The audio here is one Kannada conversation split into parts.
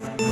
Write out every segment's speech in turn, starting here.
you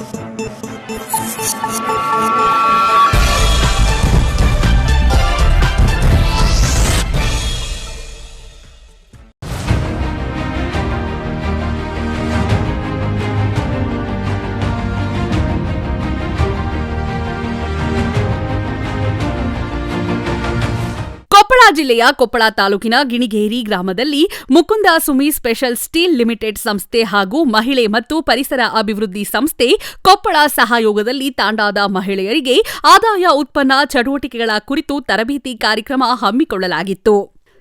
ಕೊಪ್ಪಳ ಜಿಲ್ಲೆಯ ಕೊಪ್ಪಳ ತಾಲೂಕಿನ ಗಿಣಿಗೇರಿ ಗ್ರಾಮದಲ್ಲಿ Mukand Sumi special steel limited ಸಂಸ್ಥೆ ಹಾಗೂ ಮಹಿಳೆ ಮತ್ತು ಪರಿಸರ ಅಭಿವೃದ್ಧಿ ಸಂಸ್ಥೆ ಕೊಪ್ಪಳ ಸಹಯೋಗದಲ್ಲಿ ತಾಂಡಾದ ಮಹಿಳೆಯರಿಗೆ ಆದಾಯ ಉತ್ಪನ್ನ ಚಟುವಟಿಕೆಗಳ ಕುರಿತು ತರಬೇತಿ ಕಾರ್ಯಕ್ರಮ ಹಮ್ಮಿಕೊಳ್ಳಲಾಗಿತ್ತು.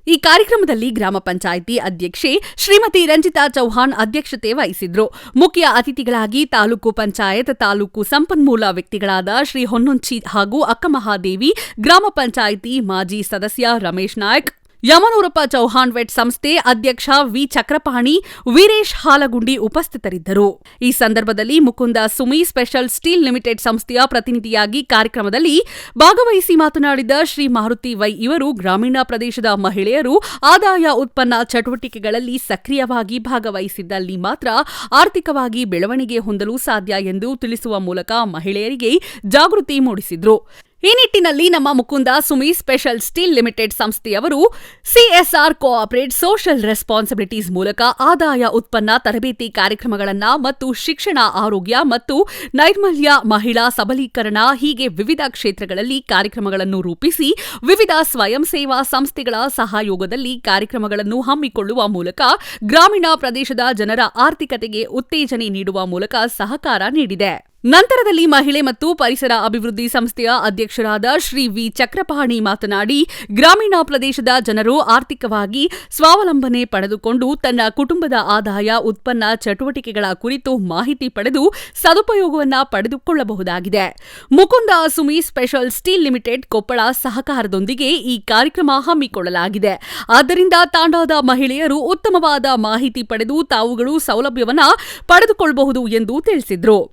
ಈ ಕಾರ್ಯಕ್ರಮದಲ್ಲಿ ಗ್ರಾಮ ಪಂಚಾಯಿತಿ ಅಧ್ಯಕ್ಷೆ ಶ್ರೀಮತಿ ರಂಜಿತಾ ಚೌಹಾಣ್ ಅಧ್ಯಕ್ಷತೆ ವಹಿಸಿದ್ರು. ಮುಖ್ಯ ಅತಿಥಿಗಳಾಗಿ ತಾಲೂಕು ಪಂಚಾಯತ್, ತಾಲೂಕು ಸಂಪನ್ಮೂಲ ವ್ಯಕ್ತಿಗಳಾದ ಶ್ರೀ ಹೊನ್ನೊಂಚಿ ಹಾಗೂ ಅಕ್ಕಮಹಾದೇವಿ, ಗ್ರಾಮ ಪಂಚಾಯಿತಿ ಮಾಜಿ ಸದಸ್ಯ ರಮೇಶ್ ನಾಯ್ಕ್ ಯಮನೂರಪ್ಪ ಚೌಹಾಣ್ ವೆಟ್ ಸಂಸ್ಥೆ ಅಧ್ಯಕ್ಷ ವಿ ಚಕ್ರಪಾಣಿ, ವೀರೇಶ್ ಹಾಲಗುಂಡಿ ಉಪಸ್ಥಿತರಿದ್ದರು. ಈ ಸಂದರ್ಭದಲ್ಲಿ Mukand Sumi special steel limited ಸಂಸ್ಥೆಯ ಪ್ರತಿನಿಧಿಯಾಗಿ ಕಾರ್ಯಕ್ರಮದಲ್ಲಿ ಭಾಗವಹಿಸಿ ಮಾತನಾಡಿದ ಶ್ರೀ ಮಾರುತಿ ವೈ ಇವರು ಗ್ರಾಮೀಣ ಪ್ರದೇಶದ ಮಹಿಳೆಯರು ಆದಾಯ ಉತ್ಪನ್ನ ಚಟುವಟಿಕೆಗಳಲ್ಲಿ ಸಕ್ರಿಯವಾಗಿ ಭಾಗವಹಿಸಿದ್ದಲ್ಲಿ ಮಾತ್ರ ಆರ್ಥಿಕವಾಗಿ ಬೆಳವಣಿಗೆ ಹೊಂದಲು ಸಾಧ್ಯ ಎಂದು ತಿಳಿಸುವ ಮೂಲಕ ಮಹಿಳೆಯರಿಗೆ ಜಾಗೃತಿ ಮೂಡಿಸಿದ್ರು. ಈ ನಿಟ್ಟಿನಲ್ಲಿ ನಮ್ಮ Mukand Sumi special steel limited ಸಂಸ್ಥೆಯವರು ಸಿಎಸ್ಆರ್ ಕೋಆಪರೇಟ್ ಸೋಷಿಯಲ್ ರೆಸ್ಪಾನ್ಸಿಬಿಲಿಟೀಸ್ ಮೂಲಕ ಆದಾಯ ಉತ್ಪನ್ನ ತರಬೇತಿ ಕಾರ್ಯಕ್ರಮಗಳನ್ನು ಮತ್ತು ಶಿಕ್ಷಣ, ಆರೋಗ್ಯ ಮತ್ತು ನೈರ್ಮಲ್ಯ ಮಹಿಳಾ ಸಬಲೀಕರಣ ಹೀಗೆ ವಿವಿಧ ಕ್ಷೇತ್ರಗಳಲ್ಲಿ ಕಾರ್ಯಕ್ರಮಗಳನ್ನು ರೂಪಿಸಿ ವಿವಿಧ ಸ್ವಯಂ ಸೇವಾ ಸಂಸ್ಥೆಗಳ ಸಹಯೋಗದಲ್ಲಿ ಕಾರ್ಯಕ್ರಮಗಳನ್ನು ಹಮ್ಮಿಕೊಳ್ಳುವ ಮೂಲಕ ಗ್ರಾಮೀಣ ಪ್ರದೇಶದ ಜನರ ಆರ್ಥಿಕತೆಗೆ ಉತ್ತೇಜನೆ ನೀಡುವ ಮೂಲಕ ಸಹಕಾರ ನೀಡಿದೆ. ನಂತರದಲ್ಲಿ ಮಹಿಳೆ ಮತ್ತು ಪರಿಸರ ಅಭಿವೃದ್ಧಿ ಸಂಸ್ಥೆಯ ಅಧ್ಯಕ್ಷರಾದ ಶ್ರೀ ವಿ. ಚಕ್ರಪಾಣಿ ಮಾತನಾಡಿ, ಗ್ರಾಮೀಣ ಪ್ರದೇಶದ ಜನರು ಆರ್ಥಿಕವಾಗಿ ಸ್ವಾವಲಂಬನೆ ಪಡೆದುಕೊಂಡು ತನ್ನ ಕುಟುಂಬದ ಆದಾಯ, ಉತ್ಪನ್ನ, ಚಟುವಟಿಕೆಗಳ ಕುರಿತು ಮಾಹಿತಿ ಪಡೆದು ಸದುಪಯೋಗವನ್ನ ಪಡೆದುಕೊಳ್ಳಬಹುದಾಗಿದೆ. Mukand Sumi special steel limited Koppal ಸಹಕಾರದೊಂದಿಗೆ ಈ ಕಾರ್ಯಕ್ರಮ ಹಮ್ಮಿಕೊಳ್ಳಲಾಗಿದೆ. ಆದ್ದರಿಂದ ತಾಂಡಾದ ಮಹಿಳೆಯರು ಉತ್ತಮವಾದ ಮಾಹಿತಿ ಪಡೆದು ತಾವುಗಳು ಸೌಲಭ್ಯವನ್ನು ಪಡೆದುಕೊಳ್ಳಬಹುದು ಎಂದು ತಿಳಿಸಿದ್ರು.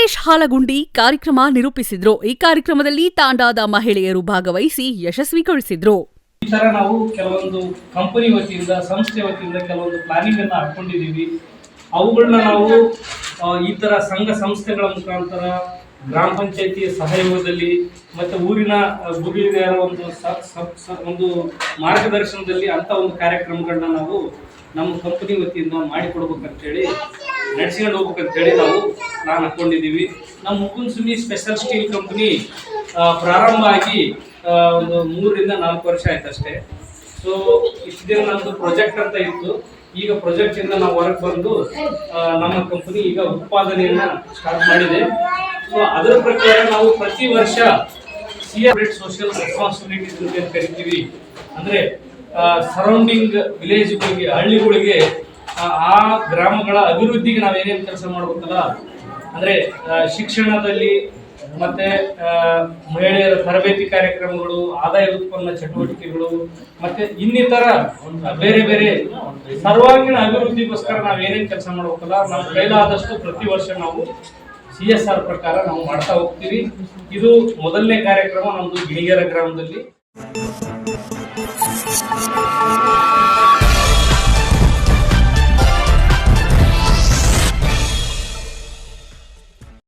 ವೀರೇಶ್ ಹಾಲಗುಂಡಿ ಕಾರ್ಯಕ್ರಮ ನಿರೂಪಿಸಿದ್ರು. ಈ ಕಾರ್ಯಕ್ರಮದಲ್ಲಿ ತಾಂಡಾದ ಮಹಿಳೆಯರು ಭಾಗವಹಿಸಿ ಯಶಸ್ವಿಗೊಳಿಸಿದ್ರು. ಈ ತರ ನಾವು ಕೆಲವೊಂದು ಕಂಪನಿ ವತಿಯಿಂದ, ಸಂಸ್ಥೆ ವತಿಯಿಂದ ಕೆಲವೊಂದು ಪ್ಲಾನಿಂಗ್ ಅನ್ನ ಹಾಕೊಂಡಿದ್ದೀವಿ. ಅವುಗಳನ್ನ ನಾವು ಈ ತರ ಸಂಘ ಸಂಸ್ಥೆಗಳ ಮುಖಾಂತರ ಗ್ರಾಮ ಪಂಚಾಯತಿಯ ಸಹಯೋಗದಲ್ಲಿ ಮತ್ತೆ ಊರಿನ ಗುರುವಿನ ಒಂದು ಒಂದು ಮಾರ್ಗದರ್ಶನದಲ್ಲಿ ಅಂತ ಒಂದು ಕಾರ್ಯಕ್ರಮಗಳನ್ನ ನಾವು ನಮ್ಮ ಕಂಪನಿ ವತಿಯಿಂದ ಮಾಡಿಕೊಡ್ಬೇಕಂತೇಳಿ ನಡೆಸ್ಕೊಂಡು ಹೋಗ್ಬೇಕಂತೇಳಿ ನಾವು ನಾನು ಹಾಕೊಂಡಿದ್ದೀವಿ ನಮ್ಮ Mukund Sumi special steel company ಪ್ರಾರಂಭ ಆಗಿ ಒಂದು ಮೂರರಿಂದ ನಾಲ್ಕು ವರ್ಷ ಆಯ್ತು ಅಷ್ಟೇ ಸೊ ಇಷ್ಟು ದಿನ ನಮ್ದು ಪ್ರೊಜೆಕ್ಟ್ ಅಂತ ಇತ್ತು. ಈಗ ಪ್ರಾಜೆಕ್ಟ್ ಇಂದ ನಾವು ಹೊರಗೆ ಬಂದು ನಮ್ಮ ಕಂಪನಿ ಈಗ ಉತ್ಪಾದನೆಯನ್ನ ಸ್ಟಾರ್ಟ್ ಮಾಡಿದೆ. ಸೊ ಅದರ ಪ್ರಕಾರ ನಾವು ಪ್ರತಿ ವರ್ಷ ಸಿಆರ್ಎಟ್ ಸೋಷಿಯಲ್ ರೆಸ್ಪಾನ್ಸಿಬಿಲಿಟೀಸ್ ಅಂತ ಕರಿತೀವಿ. ಅಂದ್ರೆ ಸರೌಂಡಿಂಗ್ ವಿಲೇಜ್ಗಳಿಗೆ ಹಳ್ಳಿಗಳಿಗೆ ಆ, ಗ್ರಾಮಗಳ ಅಭಿವೃದ್ಧಿಗೆ ನಾವು ಏನೇನು ಕೆಲಸ ಮಾಡ್ಬೇಕಲ್ಲ ಅಂದ್ರೆ ಶಿಕ್ಷಣದಲ್ಲಿ ಮತ್ತೆ ಮಹಿಳೆಯರ ತರಬೇತಿ ಕಾರ್ಯಕ್ರಮಗಳು ಆದಾಯ ಉತ್ಪನ್ನ ಚಟುವಟಿಕೆಗಳು ಮತ್ತೆ ಇನ್ನಿತರ ಬೇರೆ ಬೇರೆ ಸರ್ವಾಂಗೀಣ ಅಭಿವೃದ್ಧಿಗೋಸ್ಕರ ನಾವು ಏನೇನು ಕೆಲಸ ಮಾಡ್ಬೇಕಲ್ಲ ನಮ್ಮ ಕೈಲಾದಷ್ಟು ಪ್ರತಿ ವರ್ಷ ನಾವು ಸಿ ಎಸ್ ಆರ್ ಪ್ರಕಾರ ನಾವು ಮಾಡ್ತಾ ಹೋಗ್ತೀವಿ. ಇದು ಮೊದಲನೇ ಕಾರ್ಯಕ್ರಮ ನಮ್ಮದು ಗಿಣಿಗೆರ ಗ್ರಾಮದಲ್ಲಿ.